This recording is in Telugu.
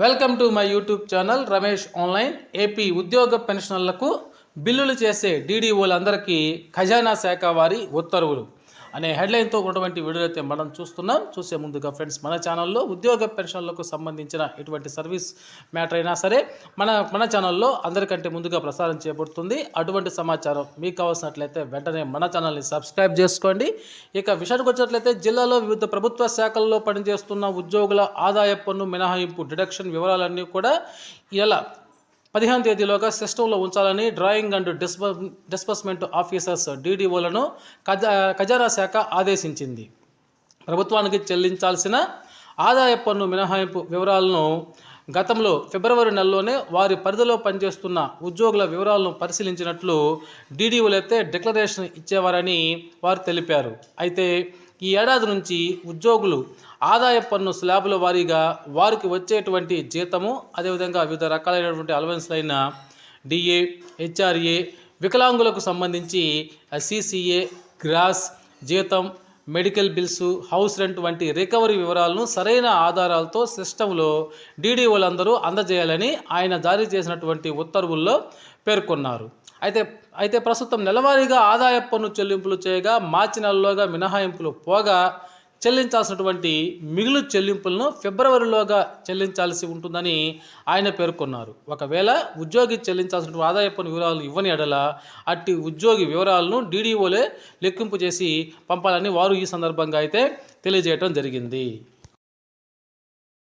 Welcome to my YouTube channel Ramesh online. AP ఉద్యోగ పెన్షనర్లకు బిల్లులు చేసే డీడీఓలందరికీ ఖజానా శాఖ వారి ఉత్తర్వులు. అనే హెడ్లైన్తో ఉన్నటువంటి వీడియోలైతే మనం చూస్తున్నాం. చూసే ముందుగా ఫ్రెండ్స్ మన ఛానల్లో ఉద్యోగ పెన్షన్లకు సంబంధించిన ఎటువంటి సర్వీస్ మ్యాటర్ అయినా సరే మన మన ఛానల్లో అందరికంటే ముందుగా ప్రసారం చేయబడుతుంది. అటువంటి సమాచారం మీకు కావాల్సినట్లయితే వెంటనే మన ఛానల్ని సబ్స్క్రైబ్ చేసుకోండి. ఇక విషయానికి వచ్చినట్లయితే జిల్లాలో వివిధ ప్రభుత్వ శాఖల్లో పనిచేస్తున్న ఉద్యోగుల ఆదాయ పన్ను మినహాయింపు డిడక్షన్ వివరాలన్నీ కూడా ఇలా పదిహేను తేదీలోగా సిస్టంలో ఉంచాలని డ్రాయింగ్ అండ్ డిస్బ డిస్బర్స్మెంట్ ఆఫీసర్స్ డీడీఓలను ఖజా ఖజానా శాఖ ఆదేశించింది. ప్రభుత్వానికి చెల్లించాల్సిన ఆదాయ పన్ను మినహాయింపు వివరాలను గతంలో ఫిబ్రవరి నెలలోనే వారి పరిధిలో పనిచేస్తున్న ఉద్యోగుల వివరాలను పరిశీలించినట్లు డీడీఓలు అయితే డిక్లరేషన్ ఇచ్చేవారని వారు తెలిపారు. అయితే ఈ ఏడాది నుంచి ఉద్యోగులు ఆదాయ పన్ను స్లాబుల వారీగా వారికి వచ్చేటువంటి జీతము అదేవిధంగా వివిధ రకాలైనటువంటి అలవెన్స్లైన డిఏ హెచ్ఆర్ఏ వికలాంగులకు సంబంధించి సిసిఏ గ్రాస్ జీతం మెడికల్ బిల్సు హౌస్ రెంట్ వంటి రికవరీ వివరాలను సరైన ఆధారాలతో సిస్టంలో డీడీఓలందరూ అందజేయాలని ఆయన జారీ చేసినటువంటి ఉత్తర్వుల్లో పేర్కొన్నారు. అయితే అయితే ప్రస్తుతం నెలవారీగా ఆదాయ పన్ను చెల్లింపులు చేయగా మార్చి నెలలోగా మినహాయింపులు పోగా చెల్లించాల్సినటువంటి మిగులు చెల్లింపులను ఫిబ్రవరిలోగా చెల్లించాల్సి ఉంటుందని ఆయన పేర్కొన్నారు. ఒకవేళ ఉద్యోగి చెల్లించాల్సిన ఆదాయ పన్ను వివరాలు ఇవ్వని ఎడల అట్టి ఉద్యోగి వివరాలను డీడీఓలే లెక్కింపు చేసి పంపాలని వారు ఈ సందర్భంగా అయితే తెలియజేయడం జరిగింది.